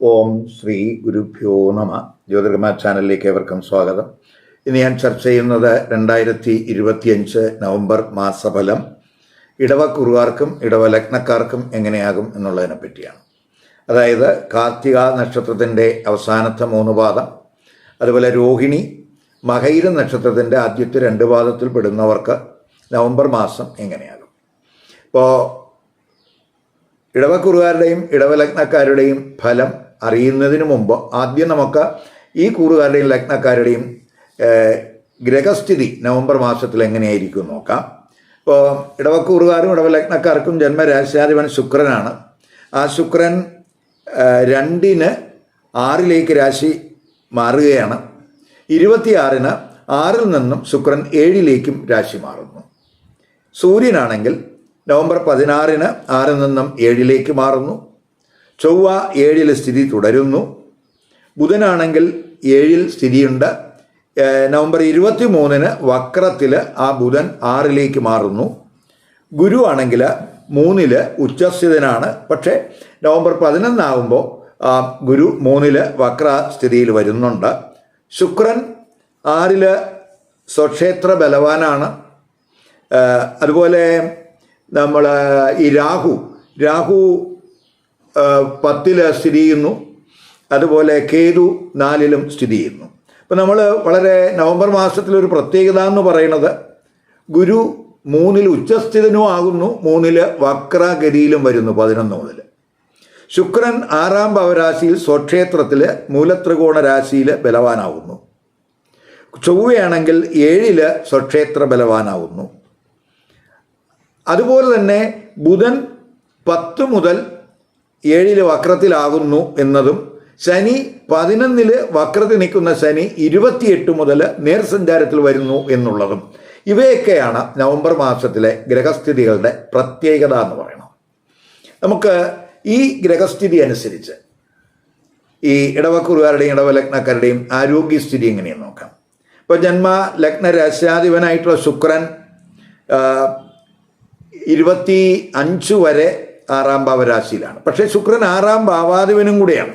ഓം ശ്രീ ഗുരുഭ്യോ നമ. ജ്യോതിർഗമ ചാനലിലേക്ക് ഏവർക്കും സ്വാഗതം. ഇന്ന് ഞാൻ ചർച്ച ചെയ്യുന്നത് രണ്ടായിരത്തി ഇരുപത്തിയഞ്ച് നവംബർ മാസഫലം. ഇടവ കുറുവാർക്കും ഇടവ ലഗ്നക്കാർക്കും എങ്ങനെയാകും എന്നുള്ളതിനെ പറ്റിയാണ്. അതായത് കാർത്തിക നക്ഷത്രത്തിന്റെ അവസാനത്തെ മൂന്ന് പാദം അതുപോലെ രോഹിണി മഹൈര നക്ഷത്രത്തിന്റെ ആദ്യത്തെ രണ്ട് പാദത്തിൽ പെടുന്നവർക്ക് നവംബർ മാസം എങ്ങനെയാകും? ഇപ്പോൾ ഇടവക്കുറുകാരുടെയും ഇടവലഗ്നക്കാരുടെയും ഫലം അറിയുന്നതിന് മുമ്പ് ആദ്യം നമുക്ക് ഈ കൂറുകാരുടെയും ലഗ്നക്കാരുടെയും ഗ്രഹസ്ഥിതി നവംബർ മാസത്തിൽ എങ്ങനെയായിരിക്കും നോക്കാം. ഇപ്പോൾ ഇടവക്കൂറുകാരും ഇടവലഗ്നക്കാർക്കും ജന്മരാശാധിപൻ ശുക്രനാണ്. ആ ശുക്രൻ രണ്ടിന് ആറിലേക്ക് രാശി മാറുകയാണ്. ഇരുപത്തിയാറിന് ആറിൽ നിന്നും ശുക്രൻ ഏഴിലേക്കും രാശി മാറുന്നു. സൂര്യനാണെങ്കിൽ നവംബർ പതിനാറിന് ആറിൽ നിന്നും ഏഴിലേക്ക് മാറുന്നു. ചൊവ്വ ഏഴിൽ സ്ഥിതി തുടരുന്നു. ബുധനാണെങ്കിൽ ഏഴിൽ സ്ഥിതിയുണ്ട്. നവംബർ ഇരുപത്തി മൂന്നിന് വക്രത്തിൽ ആ ബുധൻ ആറിലേക്ക് മാറുന്നു. ഗുരു ആണെങ്കിൽ മൂന്നിൽ ഉച്ചസ്ഥിതനാണ്. പക്ഷേ നവംബർ പതിനൊന്നാകുമ്പോൾ ഗുരു മൂന്നിൽ വക്ര സ്ഥിതിയിൽ വരുന്നുണ്ട്. ശുക്രൻ ആറിൽ സ്വക്ഷേത്ര ബലവാനാണ്. അതുപോലെ നമ്മൾ ഈ രാഹു രാഹു ഏഹ് പത്തിൽ സ്ഥിതി ചെയ്യുന്നു. അതുപോലെ കേതു നാലിലും സ്ഥിതി ചെയ്യുന്നു. അപ്പം നമ്മൾ വളരെ നവംബർ മാസത്തിലൊരു പ്രത്യേകത എന്ന് പറയുന്നത് ഗുരു മൂന്നിൽ ഉച്ചസ്ഥിതനും ആകുന്നു മൂന്നിൽ വക്രഗതിയിലും വരുന്നു പതിനൊന്ന് മുതൽ ശുക്രൻ ആറാം ഭവരാശിയിൽ സ്വക്ഷേത്രത്തിൽ മൂലത്രികോണ രാശിയിൽ ബലവാനാവുന്നു. ചൊവ്വയാണെങ്കിൽ ഏഴിൽ സ്വക്ഷേത്ര ബലവാനാവുന്നു. അതുപോലെ തന്നെ ബുധൻ പത്ത് മുതൽ ഏഴിൽ വക്രത്തിലാകുന്നു എന്നതും ശനി പതിനൊന്നിൽ വക്രത്തിൽ നിൽക്കുന്ന ശനി ഇരുപത്തിയെട്ട് മുതൽ നേർസഞ്ചാരത്തിൽ വരുന്നു എന്നുള്ളതും. ഇവയൊക്കെയാണ് നവംബർ മാസത്തിലെ ഗ്രഹസ്ഥിതികളുടെ പ്രത്യേകത എന്ന് പറയുന്നത് നമുക്ക് ഈ ഗ്രഹസ്ഥിതി അനുസരിച്ച് ഈ ഇടവക്കുറുകാരുടെയും ഇടവലഗ്നക്കാരുടെയും ആരോഗ്യസ്ഥിതി എങ്ങനെയെന്ന് നോക്കാം. ഇപ്പോൾ ജന്മ ലഗ്ന രാശ്യാധിപനായിട്ടുള്ള ശുക്രൻ ഇരുപത്തി അഞ്ച് വരെ ആറാം ഭാവരാശിയിലാണ് പക്ഷേ ശുക്രൻ ആറാം ഭാവാധിപനും കൂടെയാണ്.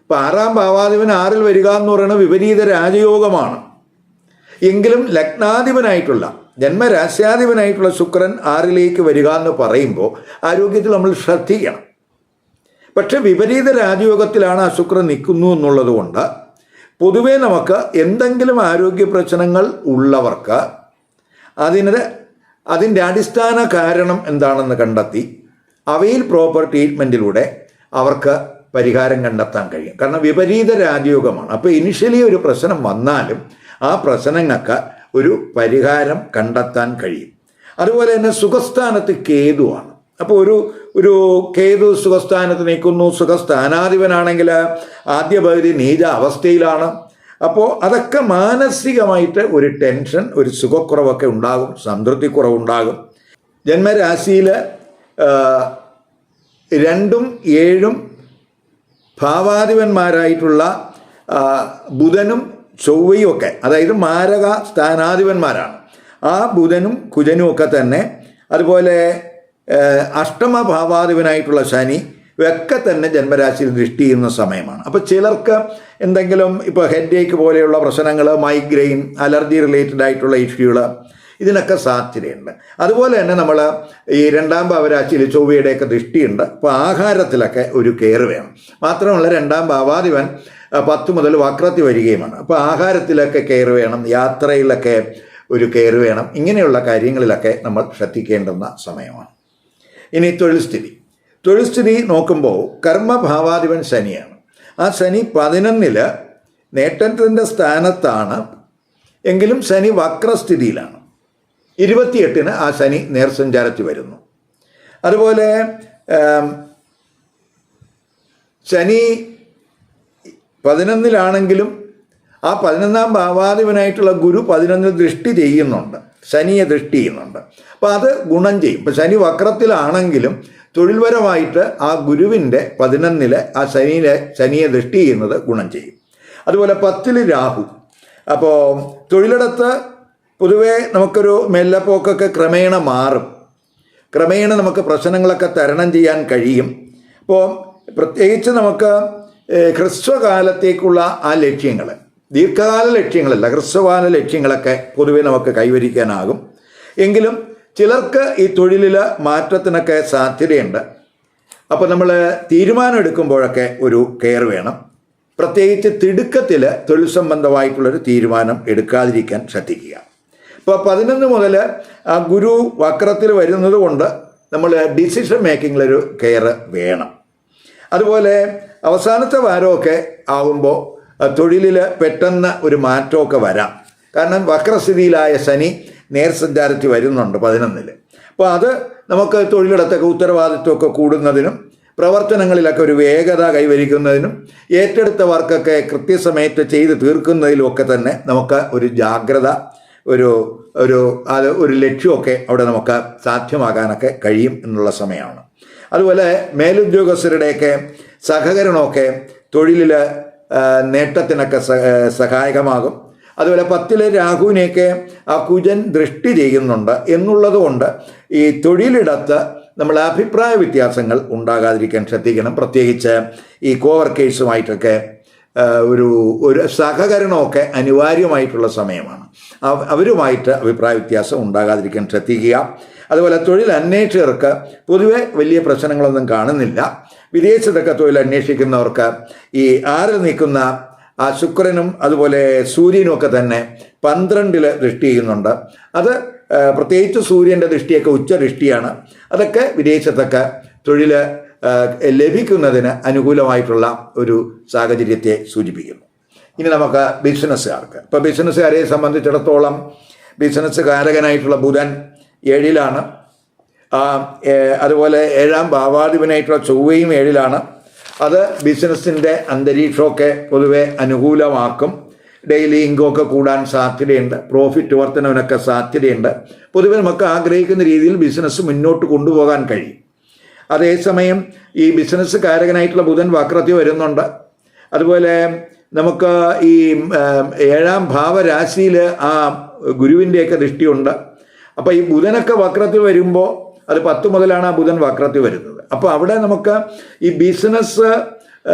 ഇപ്പം ആറാം ഭാവാധിപൻ ആറിൽ വരിക എന്ന് പറയുന്നത് വിപരീത രാജയോഗമാണ്. എങ്കിലും ലഗ്നാധിപനായിട്ടുള്ള ജന്മരാശ്യാധിപനായിട്ടുള്ള ശുക്രൻ ആറിലേക്ക് വരിക എന്ന് പറയുമ്പോൾ ആരോഗ്യത്തിൽ നമ്മൾ ശ്രദ്ധിക്കണം. പക്ഷെ വിപരീത രാജയോഗത്തിലാണ് ആ ശുക്രൻ നിൽക്കുന്നു എന്നുള്ളത് കൊണ്ട് പൊതുവേ നമുക്ക് എന്തെങ്കിലും ആരോഗ്യ പ്രശ്നങ്ങൾ ഉള്ളവർക്ക് അതിന് അതിന്റെ അടിസ്ഥാന കാരണം എന്താണെന്ന് കണ്ടെത്തി അവയിൽ പ്രോപ്പർ ട്രീറ്റ്മെന്റിലൂടെ അവർക്ക് പരിഹാരം കണ്ടെത്താൻ കഴിയും. കാരണം വിപരീത രാജയോഗമാണ്. അപ്പോൾ ഇനിഷ്യലി ഒരു പ്രശ്നം വന്നാലും ആ പ്രശ്നങ്ങൾക്ക് ഒരു പരിഹാരം കണ്ടെത്താൻ കഴിയും. അതുപോലെ തന്നെ സുഖസ്ഥാനത്ത് കേതുവാണ്. അപ്പോൾ ഒരു ഒരു കേതു സുഖസ്ഥാനത്ത് നിൽക്കുന്നു. സുഖസ്ഥാനാധിപനാണെങ്കിൽ ആദ്യ പകുതി നീച അവസ്ഥയിലാണ്. അപ്പോൾ അതൊക്കെ മാനസികമായിട്ട് ഒരു ടെൻഷൻ ഒരു സുഖക്കുറവൊക്കെ ഉണ്ടാകും. സംതൃപ്തിക്കുറവുണ്ടാകും. ജന്മരാശിയിൽ രണ്ടും ഏഴും ഭാവാധിപന്മാരായിട്ടുള്ള ബുധനും ചൊവ്വയും ഒക്കെ അതായത് മാരക സ്ഥാനാധിപന്മാരാണ്. ആ ബുധനും കുജനും ഒക്കെ തന്നെ അതുപോലെ അഷ്ടമ ഭാവാധിപനായിട്ടുള്ള ശനി ഒക്കെ തന്നെ ജന്മരാശിയിൽ ദൃഷ്ടി ചെയ്യുന്ന സമയമാണ്. അപ്പോൾ ചിലർക്ക് എന്തെങ്കിലും ഇപ്പോൾ ഹെഡേക്ക് പോലെയുള്ള പ്രശ്നങ്ങൾ മൈഗ്രെയിൻ അലർജി റിലേറ്റഡ് ആയിട്ടുള്ള ഇഷ്യൂകൾ ഇതിനൊക്കെ സാധ്യതയുണ്ട്. അതുപോലെ തന്നെ നമ്മൾ ഈ രണ്ടാം ഭാവരാശിയിൽ ചൊവ്വയുടെയൊക്കെ ദൃഷ്ടിയുണ്ട്. അപ്പോൾ ആഹാരത്തിലൊക്കെ ഒരു കെയർ വേണം. മാത്രമല്ല രണ്ടാം ഭാവാധിപൻ പത്ത് മുതൽ വക്രത്തിൽ വരികയുമാണ്. അപ്പോൾ ആഹാരത്തിലൊക്കെ കെയർ വേണം യാത്രയിലൊക്കെ ഒരു കെയർ വേണം. ഇങ്ങനെയുള്ള കാര്യങ്ങളിലൊക്കെ നമ്മൾ ശ്രദ്ധിക്കേണ്ടുന്ന സമയമാണ്. ഇനി തൊഴിൽ സ്ഥിതി. തൊഴിൽ സ്ഥിതി നോക്കുമ്പോൾ കർമ്മഭാവാധിപൻ ശനിയാണ്. ആ ശനി പതിനൊന്നിൽ നേട്ടത്തിന്റെ സ്ഥാനത്താണ്. എങ്കിലും ശനി വക്രസ്ഥിതിയിലാണ്. ഇരുപത്തിയെട്ടിന് ആ ശനി നേർസഞ്ചാരത്തിൽ വരുന്നു. അതുപോലെ ശനി പതിനൊന്നിലാണെങ്കിലും ആ പതിനൊന്നാം ഭാവാധിപനായിട്ടുള്ള ഗുരു പതിനൊന്നിൽ ദൃഷ്ടി ചെയ്യുന്നുണ്ട്. ശനിയെ ദൃഷ്ടി ചെയ്യുന്നുണ്ട്. അപ്പോൾ അത് ഗുണം ചെയ്യും. ഇപ്പം ശനി വക്രത്തിലാണെങ്കിലും തൊഴിൽപരമായിട്ട് ആ ഗുരുവിന്റെ പതിനൊന്നിലെ ആ ശനിയിലെ ശനിയെ ദൃഷ്ടി ചെയ്യുന്നത് ഗുണം ചെയ്യും. അതുപോലെ പത്തിൽ രാഹു. അപ്പോൾ തൊഴിലിടത്ത് പൊതുവേ നമുക്കൊരു മെല്ലപ്പോക്കൊക്കെ ക്രമേണ മാറും. ക്രമേണ നമുക്ക് പ്രശ്നങ്ങളൊക്കെ തരണം ചെയ്യാൻ കഴിയും. അപ്പോൾ പ്രത്യേകിച്ച് നമുക്ക് ഹ്രസ്വകാലത്തേക്കുള്ള ആ ലക്ഷ്യങ്ങൾ ദീർഘകാല ലക്ഷ്യങ്ങളല്ല ഹ്രസ്വകാല ലക്ഷ്യങ്ങളൊക്കെ പൊതുവെ നമുക്ക് കൈവരിക്കാനാകും. എങ്കിലും ചിലർക്ക് ഈ തൊഴിലിൽ മാറ്റത്തിനൊക്കെ സാധ്യതയുണ്ട്. അപ്പോൾ നമ്മൾ തീരുമാനമെടുക്കുമ്പോഴൊക്കെ ഒരു കെയർ വേണം. പ്രത്യേകിച്ച് തിടുക്കത്തിൽ തൊഴിൽ സംബന്ധമായിട്ടുള്ളൊരു തീരുമാനം എടുക്കാതിരിക്കാൻ ശ്രദ്ധിക്കുക. ഇപ്പോൾ പതിനൊന്ന് മുതൽ ഗുരു വക്രത്തിൽ വരുന്നത് കൊണ്ട് നമ്മൾ ഡിസിഷൻ മേക്കിങ്ങിലൊരു കെയർ വേണം. അതുപോലെ അവസാനത്തെ വാരമൊക്കെ ആകുമ്പോൾ തൊഴിലിൽ പെട്ടെന്ന് ഒരു മാറ്റമൊക്കെ വരാം. കാരണം വക്രസ്ഥിതിയിലായ ശനി നേർസഞ്ചാരത്തിൽ വരുന്നുണ്ട് പതിനൊന്നിൽ അപ്പോൾ അത് നമുക്ക് തൊഴിലിടത്തൊക്കെ ഉത്തരവാദിത്വമൊക്കെ കൂടുന്നതിനും പ്രവർത്തനങ്ങളിലൊക്കെ ഒരു വേഗത കൈവരിക്കുന്നതിനും ഏറ്റെടുത്ത വർക്കൊക്കെ കൃത്യസമയത്ത് ചെയ്ത് തീർക്കുന്നതിലുമൊക്കെ തന്നെ നമുക്ക് ഒരു ജാഗ്രത ഒരു ഒരു അത് ഒരു ലക്ഷ്യമൊക്കെ അവിടെ നമുക്ക് സാധ്യമാകാനൊക്കെ കഴിയും എന്നുള്ള സമയമാണ്. അതുപോലെ മേലുദ്യോഗസ്ഥരുടെയൊക്കെ സഹകരണമൊക്കെ തൊഴിലിൽ നേട്ടത്തിനൊക്കെ സഹായകമാകും. അതുപോലെ പത്തിലെ രാഹുവിനെയൊക്കെ ആ കുജൻ ദൃഷ്ടി ചെയ്യുന്നുണ്ട് എന്നുള്ളതുകൊണ്ട് ഈ തൊഴിലിടത്ത് നമ്മൾ അഭിപ്രായ വ്യത്യാസങ്ങൾ ഉണ്ടാകാതിരിക്കാൻ ശ്രദ്ധിക്കണം. പ്രത്യേകിച്ച് ഈ കോവർക്കേഴ്സുമായിട്ടൊക്കെ ഒരു ഒരു സഹകരണമൊക്കെ അനിവാര്യമായിട്ടുള്ള സമയമാണ്. അവരുമായിട്ട് അഭിപ്രായ വ്യത്യാസം ഉണ്ടാകാതിരിക്കാൻ ശ്രദ്ധിക്കുക. അതുപോലെ തൊഴിൽ അന്വേഷകർക്ക് പൊതുവെ വലിയ പ്രശ്നങ്ങളൊന്നും കാണുന്നില്ല. വിദേശത്തൊക്കെ തൊഴിൽ അന്വേഷിക്കുന്നവർക്ക് ഈ ആറ് നിൽക്കുന്ന ആ ശുക്രനും അതുപോലെ സൂര്യനും ഒക്കെ തന്നെ പന്ത്രണ്ടിൽ ദൃഷ്ടി ചെയ്യുന്നുണ്ട്. അത് പ്രത്യേകിച്ച് സൂര്യന്റെ ദൃഷ്ടിയൊക്കെ ഉച്ച ദൃഷ്ടിയാണ്. അതൊക്കെ വിദേശത്തൊക്കെ തൊഴിൽ ലഭിക്കുന്നതിന് അനുകൂലമായിട്ടുള്ള ഒരു സാഹചര്യത്തെ സൂചിപ്പിക്കുന്നു. ഇനി നമുക്ക് ബിസിനസ്സുകാർക്ക്. ഇപ്പോൾ ബിസിനസ്സുകാരെ സംബന്ധിച്ചിടത്തോളം ബിസിനസ് കാരകനായിട്ടുള്ള ബുധൻ ഏഴിലാണ്. അതുപോലെ ഏഴാം ഭാവാധിപനായിട്ടുള്ള ചൊവ്വയും ഏഴിലാണ്. അത് ബിസിനസ്സിന്റെ അന്തരീക്ഷമൊക്കെ പൊതുവെ അനുകൂലമാക്കും. ഡെയിലി ഇൻകമൊക്കെ കൂടാൻ സാധ്യതയുണ്ട്. പ്രോഫിറ്റ് വർധനവിനൊക്കെ സാധ്യതയുണ്ട്. പൊതുവെ നമുക്ക് ആഗ്രഹിക്കുന്ന രീതിയിൽ ബിസിനസ് മുന്നോട്ട് കൊണ്ടുപോകാൻ കഴിയും. അതേസമയം ഈ ബിസിനസ് കാരകനായിട്ടുള്ള ബുധൻ വക്രത്തിൽ വരുന്നുണ്ട്. അതുപോലെ നമുക്ക് ഈ ഏഴാം ഭാവരാശിയിൽ ആ ഗുരുവിന്റെയൊക്കെ ദൃഷ്ടിയുണ്ട്. അപ്പോൾ ഈ ബുധനൊക്കെ വക്രത്തിൽ വരുമ്പോൾ അത് പത്ത് മുതലാണ് ആ ബുധൻ വക്രത്തിൽ വരുന്നത്. അപ്പോൾ അവിടെ നമുക്ക് ഈ ബിസിനസ്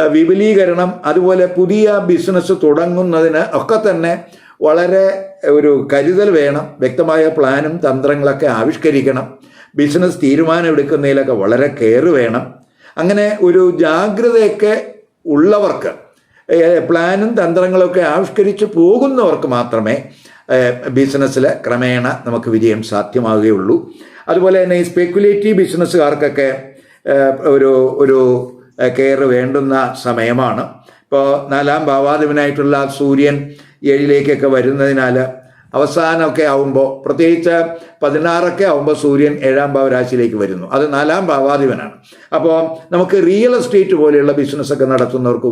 വിപുലീകരണം അതുപോലെ പുതിയ ബിസിനസ് തുടങ്ങുന്നതിന് ഒക്കെ തന്നെ വളരെ ഒരു കരുതൽ വേണം. വ്യക്തമായ പ്ലാനും തന്ത്രങ്ങളൊക്കെ ആവിഷ്കരിക്കണം. ബിസിനസ് തീരുമാനം എടുക്കുന്നതിലൊക്കെ വളരെ കെയർ വേണം. അങ്ങനെ ഒരു ജാഗ്രതയൊക്കെ ഉള്ളവർക്ക് പ്ലാനും തന്ത്രങ്ങളൊക്കെ ആവിഷ്കരിച്ച് പോകുന്നവർക്ക് മാത്രമേ ബിസിനസ്സിൽ ക്രമേണ നമുക്ക് വിജയം സാധ്യമാവുകയുള്ളൂ. അതുപോലെ തന്നെ ഈ സ്പെക്കുലേറ്റീവ് ബിസിനസ്സുകാർക്കൊക്കെ ഒരു ഒരു കെയർ വേണ്ടുന്ന സമയമാണ്. ഇപ്പോൾ നാലാം ഭാവാധിപനായിട്ടുള്ള സൂര്യൻ ഏഴിലേക്കൊക്കെ വരുന്നതിനാൽ അവസാനമൊക്കെ ആവുമ്പോൾ പ്രത്യേകിച്ച് പതിനാറൊക്കെ ആവുമ്പോൾ സൂര്യൻ ഏഴാം ഭാവരാശിയിലേക്ക് വരുന്നു. അത് നാലാം ഭാവാധിപനാണ്. അപ്പോൾ നമുക്ക് റിയൽ എസ്റ്റേറ്റ് പോലെയുള്ള ബിസിനസ്സൊക്കെ നടത്തുന്നവർക്ക്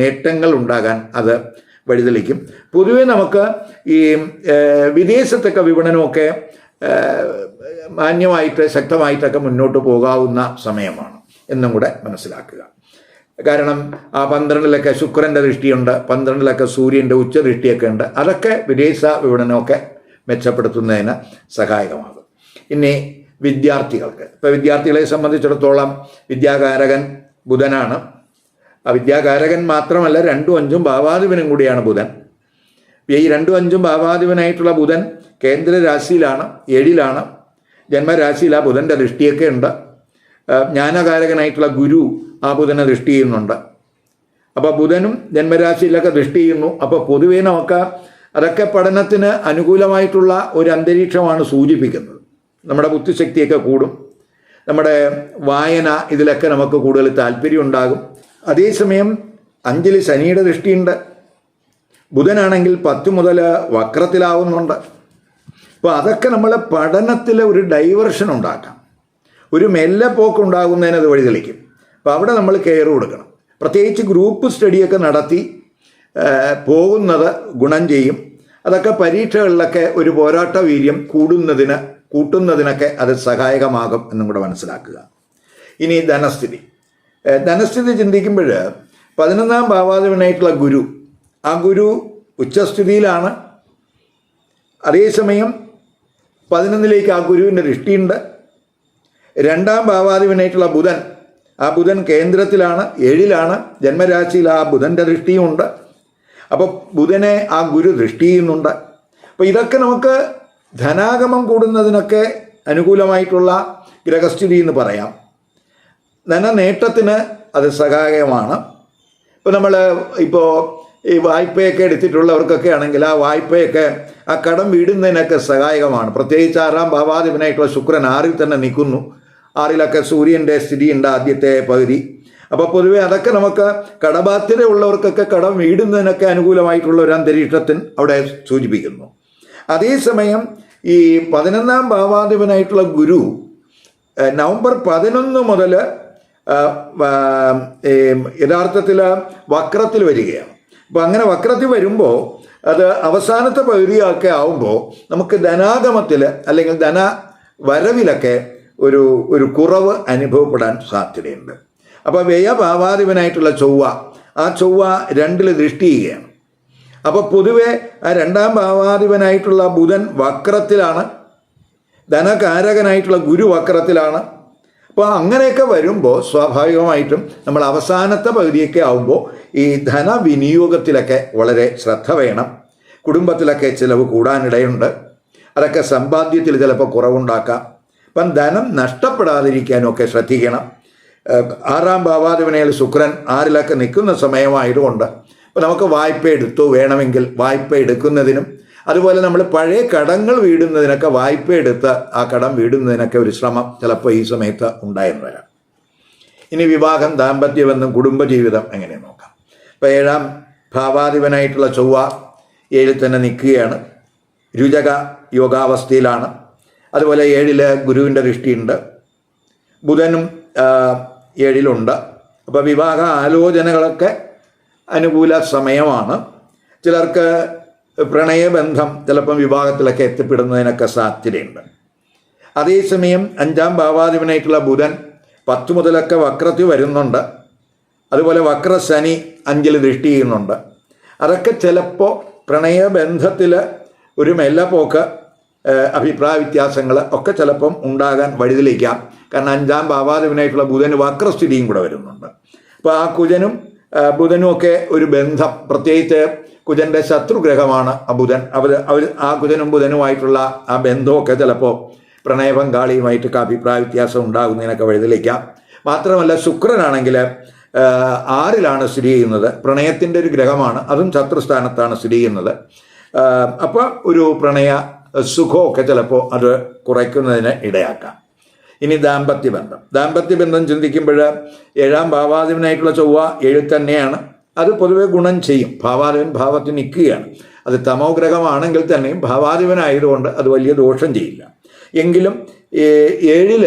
നേട്ടങ്ങൾ ഉണ്ടാകാൻ അത് വഴിതെളിക്കും. പൊതുവെ നമുക്ക് ഈ വിദേശത്തൊക്കെ വിപണനമൊക്കെ മാന്യമായിട്ട് ശക്തമായിട്ടൊക്കെ മുന്നോട്ട് പോകാവുന്ന സമയമാണ് എന്നും കൂടെ മനസ്സിലാക്കുക. കാരണം ആ പന്ത്രണ്ടിലൊക്കെ ശുക്രന്റെ ദൃഷ്ടിയുണ്ട് പന്ത്രണ്ടിലൊക്കെ സൂര്യന്റെ ഉച്ചദൃഷ്ടിയൊക്കെ ഉണ്ട് അതൊക്കെ വിദേശ വിപണനമൊക്കെ മെച്ചപ്പെടുത്തുന്നതിന് സഹായകമാകും. ഇനി വിദ്യാർത്ഥികൾക്ക് ഇപ്പോൾ വിദ്യാർത്ഥികളെ സംബന്ധിച്ചിടത്തോളം വിദ്യാകാരകൻ ബുധനാണ്. ആ വിദ്യാകാരകൻ മാത്രമല്ല രണ്ടും അഞ്ചും ഭാവാധിപനും കൂടിയാണ് ബുധൻ. ഈ രണ്ടും അഞ്ചും ഭാവാധിപനായിട്ടുള്ള ബുധൻ കേന്ദ്ര രാശിയിലാണ് ഏഴിലാണ്. ജന്മരാശിയിൽ ആ ബുധന്റെ ദൃഷ്ടിയൊക്കെ ഉണ്ട് ജ്ഞാനകാരകനായിട്ടുള്ള ഗുരു ആ ബുധനെ ദൃഷ്ടി ചെയ്യുന്നുണ്ട്. അപ്പോൾ ബുധനും ജന്മരാശിയിലൊക്കെ ദൃഷ്ടി ചെയ്യുന്നു. അപ്പോൾ പൊതുവേ നമുക്ക് അതൊക്കെ പഠനത്തിന് അനുകൂലമായിട്ടുള്ള ഒരു അന്തരീക്ഷമാണ് സൂചിപ്പിക്കുന്നത്. നമ്മുടെ ബുദ്ധിശക്തിയൊക്കെ കൂടും. നമ്മുടെ വായന ഇതിലൊക്കെ നമുക്ക് കൂടുതൽ താല്പര്യം ഉണ്ടാകും. അതേസമയം അഞ്ചിൽ ശനിയുടെ ദൃഷ്ടിയുണ്ട്. ബുധനാണെങ്കിൽ പത്ത് മുതൽ വക്രത്തിലാവുന്നുണ്ട്. അപ്പോൾ അതൊക്കെ നമ്മളെ പഠനത്തിൽ ഒരു ഡൈവർഷൻ ഉണ്ടാക്കാം. ഒരു മെല്ലെ പോക്കുണ്ടാകുന്നതിന് അത് വഴിതെളിക്കും അപ്പോൾ അവിടെ നമ്മൾ കെയർ കൊടുക്കണം. പ്രത്യേകിച്ച് ഗ്രൂപ്പ് സ്റ്റഡിയൊക്കെ നടത്തി പോകുന്നത് ഗുണം ചെയ്യും. അതൊക്കെ പരീക്ഷകളിലൊക്കെ ഒരു പോരാട്ട വീര്യം കൂടുന്നതിന് കൂട്ടുന്നതിനൊക്കെ അത് സഹായകമാകും എന്നും കൂടെ മനസ്സിലാക്കുക. ഇനി ധനസ്ഥിതി. ധനസ്ഥിതി ചിന്തിക്കുമ്പോൾ പതിനൊന്നാം ഭാവാധിപനായിട്ടുള്ള ഗുരു ആ ഗുരു ഉച്ചസ്ഥിതിയിലാണ്. അതേസമയം പതിനൊന്നിലേക്ക് ആ ഗുരുവിന്റെ ദൃഷ്ടിയുണ്ട്. രണ്ടാം ഭാവാധിപനായിട്ടുള്ള ബുധൻ ആ ബുധൻ കേന്ദ്രത്തിലാണ് ഏഴിലാണ് ജന്മരാശിയിൽ ആ ബുധന്റെ ദൃഷ്ടിയുമുണ്ട് അപ്പോൾ ബുധനെ ആ ഗുരു ദൃഷ്ടി ചെയ്യുന്നുണ്ട്. അപ്പോൾ ഇതൊക്കെ നമുക്ക് ധനാഗമം കൂടുന്നതിനൊക്കെ അനുകൂലമായിട്ടുള്ള ഗ്രഹസ്ഥിതി എന്ന് പറയാം. ധനനേട്ടത്തിന് അത് സഹായകമാണ്. ഇപ്പോൾ നമ്മൾ ഇപ്പോൾ ഈ വായ്പയൊക്കെ എടുത്തിട്ടുള്ളവർക്കൊക്കെ ആണെങ്കിൽ ആ വായ്പയൊക്കെ ആ കടം വീടുന്നതിനൊക്കെ സഹായകമാണ്. പ്രത്യേകിച്ച് ആറാം ഭാവാധിപനായിട്ടുള്ള ശുക്രൻ ആറിൽ തന്നെ നിൽക്കുന്നു. ആറിലൊക്കെ സൂര്യന്റെ സ്ഥിതിയുണ്ട് ആദ്യത്തെ പകുതി. അപ്പോൾ പൊതുവേ അതൊക്കെ നമുക്ക് കടബാധ്യത ഉള്ളവർക്കൊക്കെ കടം വീടുന്നതിനൊക്കെ അനുകൂലമായിട്ടുള്ള ഒരു അന്തരീക്ഷത്തിന് അവിടെ സൂചിപ്പിക്കുന്നു. അതേസമയം ഈ പതിനൊന്നാം ഭാവാധിപനായിട്ടുള്ള ഗുരു നവംബർ പതിനൊന്ന് മുതൽ യഥാർത്ഥത്തിൽ വക്രത്തിൽ വരികയാണ്. അപ്പോൾ അങ്ങനെ വക്രത്തിൽ വരുമ്പോൾ അത് അവസാനത്തെ പകുതിയൊക്കെ ആവുമ്പോൾ നമുക്ക് ധനാഗമത്തിൽ അല്ലെങ്കിൽ ധന വരവിലൊക്കെ ഒരു ഒരു കുറവ് അനുഭവപ്പെടാൻ സാധ്യതയുണ്ട്. അപ്പോൾ വ്യയഭാവാധിപനായിട്ടുള്ള ചൊവ്വ ആ ചൊവ്വ രണ്ടിൽ ദൃഷ്ടി ചെയ്യുകയാണ് അപ്പോൾ പൊതുവെ ആ രണ്ടാം ഭാവാധിപനായിട്ടുള്ള ബുധൻ വക്രത്തിലാണ് ധനകാരകനായിട്ടുള്ള ഗുരു വക്രത്തിലാണ്. അപ്പോൾ അങ്ങനെയൊക്കെ വരുമ്പോൾ സ്വാഭാവികമായിട്ടും നമ്മൾ അവസാനത്തെ പകുതിയൊക്കെ ആവുമ്പോൾ ഈ ധനവിനിയോഗത്തിലൊക്കെ വളരെ ശ്രദ്ധ വേണം. കുടുംബത്തിലൊക്കെ ചിലവ് കൂടാനിടയുണ്ട്. അതൊക്കെ സമ്പാദ്യത്തിൽ ചിലപ്പോൾ കുറവുണ്ടാക്കാം. അപ്പം ധനം നഷ്ടപ്പെടാതിരിക്കാനൊക്കെ ശ്രദ്ധിക്കണം. ആറാം ഭാവാധിപനയിൽ ശുക്രൻ ആറിലൊക്കെ നിൽക്കുന്ന സമയമായതുകൊണ്ട് അപ്പോൾ നമുക്ക് വായ്പ എടുത്തു വേണമെങ്കിൽ വായ്പ എടുക്കുന്നതിനും അതുപോലെ നമ്മൾ പഴയ കടങ്ങൾ വീടുന്നതിനൊക്കെ വായ്പ എടുത്ത് ആ കടം വീടുന്നതിനൊക്കെ ഒരു ശ്രമം ചിലപ്പോൾ ഈ സമയത്ത് ഉണ്ടായെന്ന് വരാം. ഇനി വിവാഹം ദാമ്പത്യബന്ധം കുടുംബജീവിതം എങ്ങനെ നോക്കാം? ഇപ്പോൾ ഏഴാം ഭാവാധിപനായിട്ടുള്ള ചൊവ്വ ഏഴിൽ തന്നെ നിൽക്കുകയാണ്. രുചക യോഗാവസ്ഥയിലാണ്. അതുപോലെ ഏഴിൽ ഗുരുവിന്റെ ദൃഷ്ടിയുണ്ട്. ബുധനും ഏഴിലുണ്ട്. അപ്പോൾ വിവാഹ ആലോചനകളൊക്കെ അനുകൂല സമയമാണ്. ചിലർക്ക് പ്രണയബന്ധം ചിലപ്പം വിവാഹത്തിലൊക്കെ എത്തിപ്പെടുന്നതിനൊക്കെ സാധ്യതയുണ്ട്. അതേസമയം അഞ്ചാം ഭാവാധിപനായിട്ടുള്ള ബുധൻ പത്ത് മുതലൊക്കെ വക്രത്തിൽ വരുന്നുണ്ട്. അതുപോലെ വക്ര വക്രശനി അഞ്ചിൽ ദൃഷ്ടി ചെയ്യുന്നുണ്ട്. അതൊക്കെ ചിലപ്പോൾ പ്രണയബന്ധത്തിൽ ഒരു മെല്ലപ്പോക്ക് അഭിപ്രായ വ്യത്യാസങ്ങൾ ഒക്കെ ചിലപ്പം ഉണ്ടാകാൻ വഴിതെളിക്കാം കാരണം അഞ്ചാം ഭാവാധിപനായിട്ടുള്ള ബുധന് വക്രസ്ഥിതിയും കൂടെ വരുന്നുണ്ട്. അപ്പോൾ ആ കുജനും ബുധനും ഒക്കെ ഒരു ബന്ധം. പ്രത്യേകിച്ച് കുജന്റെ ശത്രുഗ്രഹമാണ് ബുധൻ. അവർ അവർ ആ കുജനും ബുധനുമായിട്ടുള്ള ആ ബന്ധമൊക്കെ ചിലപ്പോൾ പ്രണയപങ്കാളിയുമായിട്ടൊക്കെ അഭിപ്രായ വ്യത്യാസം ഉണ്ടാകുന്നതിനൊക്കെ വഴിതെളിക്കാം മാത്രമല്ല ശുക്രനാണെങ്കിൽ ആറിലാണ് സ്ഥിതി ചെയ്യുന്നത്. പ്രണയത്തിന്റെ ഒരു ഗ്രഹമാണ്. അതും ശത്രുസ്ഥാനത്താണ് സ്ഥിതി ചെയ്യുന്നത്. അപ്പോൾ ഒരു പ്രണയ സുഖമൊക്കെ ചിലപ്പോൾ അത് കുറയ്ക്കുന്നതിന് ഇടയാക്കാം. ഇനി ദാമ്പത്യ ബന്ധം ദാമ്പത്യ ബന്ധം ചിന്തിക്കുമ്പോൾ ഏഴാം ഭാവാധിപനായിട്ടുള്ള ചൊവ്വ ഏഴിൽ തന്നെയാണ്. അത് പൊതുവെ ഗുണം ചെയ്യും. ഭാവാധിപൻ ഭാവത്തിൽ നിൽക്കുകയാണ്. അത് തമോ ഗ്രഹമാണെങ്കിൽ തന്നെയും ഭാവാധിപനായതുകൊണ്ട് അത് വലിയ ദോഷം ചെയ്യില്ല. എങ്കിലും ഏഴിൽ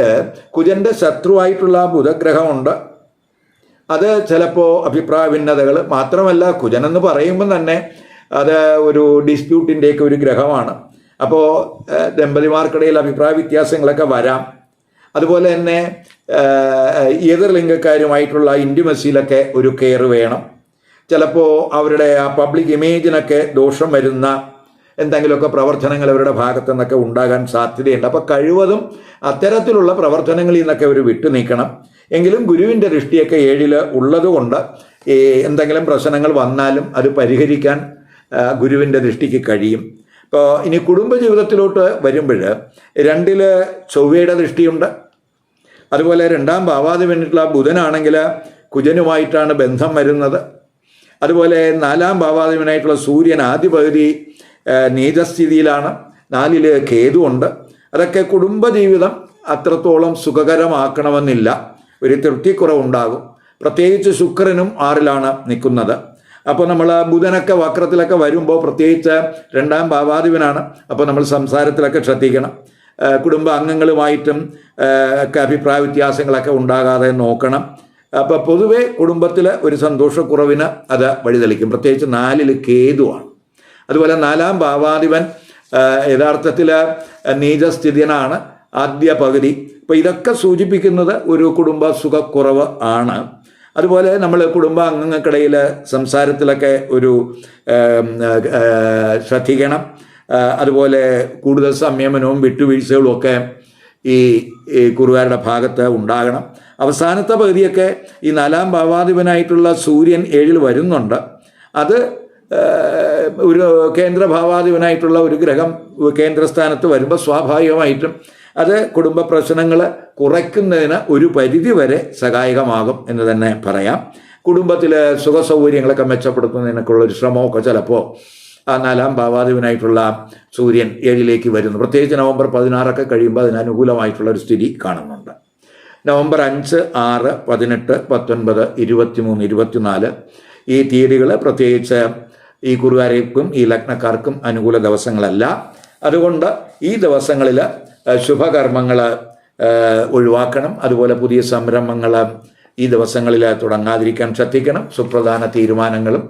കുജന്റെ ശത്രുവായിട്ടുള്ള ബുധഗ്രഹമുണ്ട്. അത് ചിലപ്പോൾ അഭിപ്രായ ഭിന്നതകൾ മാത്രമല്ല കുജനെന്ന് പറയുമ്പോൾ തന്നെ അത് ഒരു ഡിസ്പ്യൂട്ടിന്റെയൊക്കെ ഒരു ഗ്രഹമാണ്. അപ്പോൾ ദമ്പതിമാർക്കിടയിൽ അഭിപ്രായ വ്യത്യാസങ്ങളൊക്കെ വരാം. അതുപോലെ തന്നെ ഏഹ്, എതിർലിംഗക്കാരുമായിട്ടുള്ള ഇന്റിമസിയിലൊക്കെ ഒരു കെയർ വേണം. ചിലപ്പോൾ അവരുടെ ആ പബ്ലിക് ഇമേജിനൊക്കെ ദോഷം വരുന്ന എന്തെങ്കിലുമൊക്കെ പ്രവർത്തനങ്ങൾ അവരുടെ ഭാഗത്തു നിന്നൊക്കെ ഉണ്ടാകാൻ സാധ്യതയുണ്ട്. അപ്പോൾ കഴിവതും അത്തരത്തിലുള്ള പ്രവർത്തനങ്ങളിൽ നിന്നൊക്കെ അവർ വിട്ടു നീക്കണം എങ്കിലും ഗുരുവിന്റെ ദൃഷ്ടിയൊക്കെ ഏഴിൽ ഉള്ളതുകൊണ്ട് എന്തെങ്കിലും പ്രശ്നങ്ങൾ വന്നാലും അത് പരിഹരിക്കാൻ ഗുരുവിന്റെ ദൃഷ്ടിക്ക് കഴിയും. ഇനി കുടുംബജീവിതത്തിലോട്ട് വരുമ്പോൾ രണ്ടിൽ ചൊവ്വയുടെ ദൃഷ്ടിയുണ്ട്. അതുപോലെ രണ്ടാം ഭാവാതി വേണ്ടിയിട്ടുള്ള ബുധനാണെങ്കിൽ കുജനുമായിട്ടാണ് ബന്ധം വരുന്നത്. അതുപോലെ നാലാം ഭാവാധിപനായിട്ടുള്ള സൂര്യൻ ആദ്യ പകുതി നീതസ്ഥിതിയിലാണ് നാലിൽ കേതുവുണ്ട്. അതൊക്കെ കുടുംബജീവിതം അത്രത്തോളം സുഖകരമാക്കണമെന്നില്ല. ഒരു തൃപ്തിക്കുറവുണ്ടാകും. പ്രത്യേകിച്ച് ശുക്രനും ആറിലാണ് നിൽക്കുന്നത്. അപ്പോൾ നമ്മൾ ബുധനൊക്കെ വക്രത്തിലൊക്കെ വരുമ്പോൾ പ്രത്യേകിച്ച് രണ്ടാം ഭാവാധിപനാണ്. അപ്പോൾ നമ്മൾ സംസാരത്തിലൊക്കെ ശ്രദ്ധിക്കണം. കുടുംബ അംഗങ്ങളുമായിട്ടും ഒക്കെ അഭിപ്രായ വ്യത്യാസങ്ങളൊക്കെ ഉണ്ടാകാതെ നോക്കണം. അപ്പോൾ പൊതുവെ കുടുംബത്തിൽ ഒരു സന്തോഷക്കുറവിന് അത് വഴിതെളിക്കും. പ്രത്യേകിച്ച് നാലിൽ കേതുവാണ്. അതുപോലെ നാലാം ഭാവാധിപൻ യഥാർത്ഥത്തിൽ നീചസ്ഥിതിയനാണ് ആദ്യ പകുതി. അപ്പോൾ ഇതൊക്കെ സൂചിപ്പിക്കുന്നത് ഒരു കുടുംബ സുഖക്കുറവ് ആണ്. അതുപോലെ നമ്മൾ കുടുംബ അംഗങ്ങൾക്കിടയിൽ സംസാരത്തിലൊക്കെ ഒരു ശ്രദ്ധിക്കണം. അതുപോലെ കൂടുതൽ സംയമനവും വിട്ടുവീഴ്ചകളും ഒക്കെ ഈ കുറുകാരുടെ ഭാഗത്ത് ഉണ്ടാകണം. അവസാനത്തെ പകുതിയൊക്കെ ഈ നാലാം ഭാവാധിപനായിട്ടുള്ള സൂര്യൻ ഏഴിൽ വരുന്നുണ്ട്. അത് ഒരു കേന്ദ്ര ഭാവാധിപനായിട്ടുള്ള ഒരു ഗ്രഹം കേന്ദ്രസ്ഥാനത്ത് വരുമ്പോൾ സ്വാഭാവികമായിട്ടും അത് കുടുംബ പ്രശ്നങ്ങൾ കുറയ്ക്കുന്നതിന് ഒരു പരിധി വരെ സഹായകമാകും എന്ന് തന്നെ പറയാം. കുടുംബത്തിലെ സുഖ സൗകര്യങ്ങളൊക്കെ മെച്ചപ്പെടുത്തുന്നതിനൊക്കെയുള്ള ഒരു ശ്രമമൊക്കെ ചിലപ്പോൾ ആ നാലാം ഭാവാധിപനായിട്ടുള്ള സൂര്യൻ ഏഴിലേക്ക് വരുന്നു. പ്രത്യേകിച്ച് നവംബർ പതിനാറൊക്കെ കഴിയുമ്പോൾ അതിന് അനുകൂലമായിട്ടുള്ള ഒരു സ്ഥിതി കാണുന്നുണ്ട്. നവംബർ അഞ്ച് ആറ് പതിനെട്ട് പത്തൊൻപത് ഇരുപത്തിമൂന്ന് ഇരുപത്തിനാല് ഈ തീയതികൾ പ്രത്യേകിച്ച് ഈ കുറുകാർക്കും ഈ ലഗ്നക്കാർക്കും അനുകൂല ദിവസങ്ങളല്ല. അതുകൊണ്ട് ഈ ദിവസങ്ങളിൽ ശുഭകർമ്മങ്ങൾ ഒഴിവാക്കണം. അതുപോലെ പുതിയ സംരംഭങ്ങൾ ഈ ദിവസങ്ങളിൽ തുടങ്ങാതിരിക്കാൻ ശ്രദ്ധിക്കണം. സുപ്രധാന തീരുമാനങ്ങളും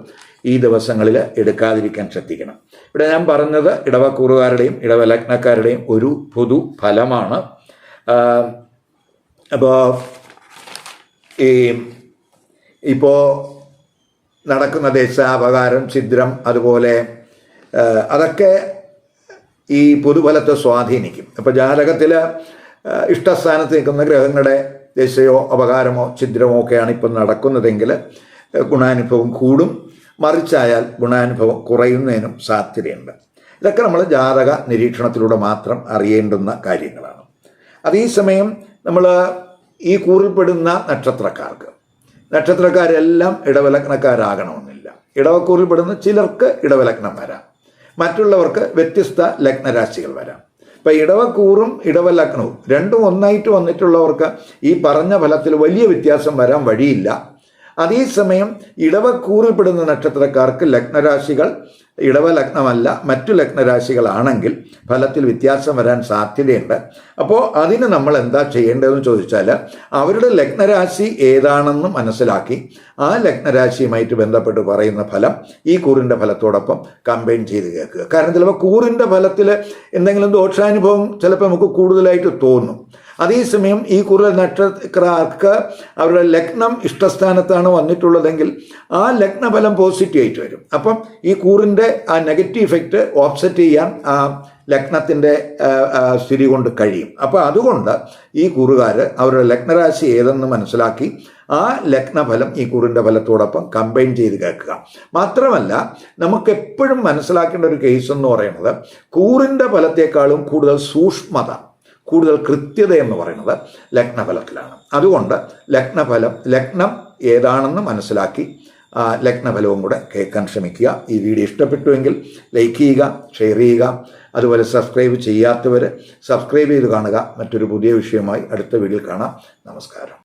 ഈ ദിവസങ്ങളിൽ എടുക്കാതിരിക്കാൻ ശ്രദ്ധിക്കണം. ഇവിടെ ഞാൻ പറഞ്ഞത് ഇടവക്കൂറുകാരുടെയും ഇടവലഗ്നക്കാരുടെയും ഒരു പൊതു ഫലമാണ്. അപ്പോൾ ഈ ഇപ്പോൾ നടക്കുന്ന ദേശാപകാരം ഛിദ്രം അതുപോലെ അതൊക്കെ ഈ പൊതുഫലത്തെ സ്വാധീനിക്കും. അപ്പോൾ ജാതകത്തിൽ ഇഷ്ടസ്ഥാനത്ത് നിൽക്കുന്ന ഗ്രഹങ്ങളുടെ ദശയോ അപകാരമോ ഛിദ്രമോ ഒക്കെയാണ് ഇപ്പം നടക്കുന്നതെങ്കിൽ ഗുണാനുഭവം കൂടും. മറിച്ചായാൽ ഗുണാനുഭവം കുറയുന്നതിനും സാധ്യതയുണ്ട്. ഇതൊക്കെ നമ്മൾ ജാതക നിരീക്ഷണത്തിലൂടെ മാത്രം അറിയേണ്ടുന്ന കാര്യങ്ങളാണ്. അതേസമയം നമ്മൾ ഈ കൂറിൽപ്പെടുന്ന നക്ഷത്രക്കാർക്ക് നക്ഷത്രക്കാരെല്ലാം ഇടവലഗ്നക്കാരാകണമെന്നില്ല. ഇടവക്കൂറിൽപ്പെടുന്ന ചിലർക്ക് ഇടവലഗ്നം വരാം. മറ്റുള്ളവർക്ക് വ്യത്യസ്ത ലഗ്നരാശികൾ വരാം. ഇപ്പം ഇടവക്കൂറും ഇടവലഗ്നവും രണ്ടും ഒന്നായിട്ട് വന്നിട്ടുള്ളവർക്ക് ഈ പറഞ്ഞ ഫലത്തിൽ വലിയ വ്യത്യാസം വരാൻ വഴിയില്ല. അതേസമയം ഇടവക്കൂറിൽപ്പെടുന്ന നക്ഷത്രക്കാർക്ക് ലഗ്നരാശികൾ ഇടവ ലഗ്നമല്ല മറ്റു ലഗ്നരാശികളാണെങ്കിൽ ഫലത്തിൽ വ്യത്യാസം വരാൻ സാധ്യതയുണ്ട്. അപ്പോൾ അതിന് നമ്മൾ എന്താ ചെയ്യേണ്ടതെന്ന് ചോദിച്ചാൽ അവരുടെ ലഗ്നരാശി ഏതാണെന്ന് മനസ്സിലാക്കി ആ ലഗ്നരാശിയുമായിട്ട് ബന്ധപ്പെട്ട് പറയുന്ന ഫലം ഈ കൂറിന്റെ ഫലത്തോടൊപ്പം കമ്പൈൻ ചെയ്ത് കേൾക്കുക. കാരണം ചിലപ്പോൾ കൂറിന്റെ ഫലത്തിൽ എന്തെങ്കിലും ദോഷാനുഭവം ചിലപ്പോൾ നമുക്ക് കൂടുതലായിട്ട് തോന്നും. അതേസമയം ഈ കുറിൽ നക്ഷത്രക്കാർക്ക് അവരുടെ ലഗ്നം ഇഷ്ടസ്ഥാനത്താണ് വന്നിട്ടുള്ളതെങ്കിൽ ആ ലഗ്നഫലം പോസിറ്റീവായിട്ട് വരും. അപ്പം ഈ കൂറിന്റെ ആ നെഗറ്റീവ് ഇഫക്റ്റ് ഓഫ്സെറ്റ് ചെയ്യാൻ ആ ലഗ്നത്തിന്റെ സ്ഥിതി കൊണ്ട് കഴിയും. അപ്പോൾ അതുകൊണ്ട് ഈ കൂറുകാർ അവരുടെ ലഗ്നരാശി ഏതെന്ന് മനസ്സിലാക്കി ആ ലഗ്നഫലം ഈ കൂറിന്റെ ഫലത്തോടൊപ്പം കമ്പൈൻ ചെയ്ത് കേൾക്കുക. മാത്രമല്ല നമുക്ക് എപ്പോഴും മനസ്സിലാക്കേണ്ട ഒരു കേസ് എന്ന് പറയുന്നത് കൂറിന്റെ ഫലത്തെക്കാളും കൂടുതൽ സൂക്ഷ്മത. കൂടുതൽ കൃത്യത എന്ന് പറയുന്നത് ലഗ്നഫലത്തിലാണ്. അതുകൊണ്ട് ലഗ്നഫലം ലഗ്നം ഏതാണെന്ന് മനസ്സിലാക്കി ലഗ്നഫലവും കൂടെ കേൾക്കാൻ ശ്രമിക്കുക. ഈ വീഡിയോ ഇഷ്ടപ്പെട്ടുവെങ്കിൽ ലൈക്ക് ചെയ്യുക ഷെയർ ചെയ്യുക അതുപോലെ സബ്സ്ക്രൈബ് ചെയ്യാത്തവർ സബ്സ്ക്രൈബ് ചെയ്ത് കാണുക. മറ്റൊരു പുതിയ വിഷയമായി അടുത്ത വീഡിയോയിൽ കാണാം. നമസ്കാരം.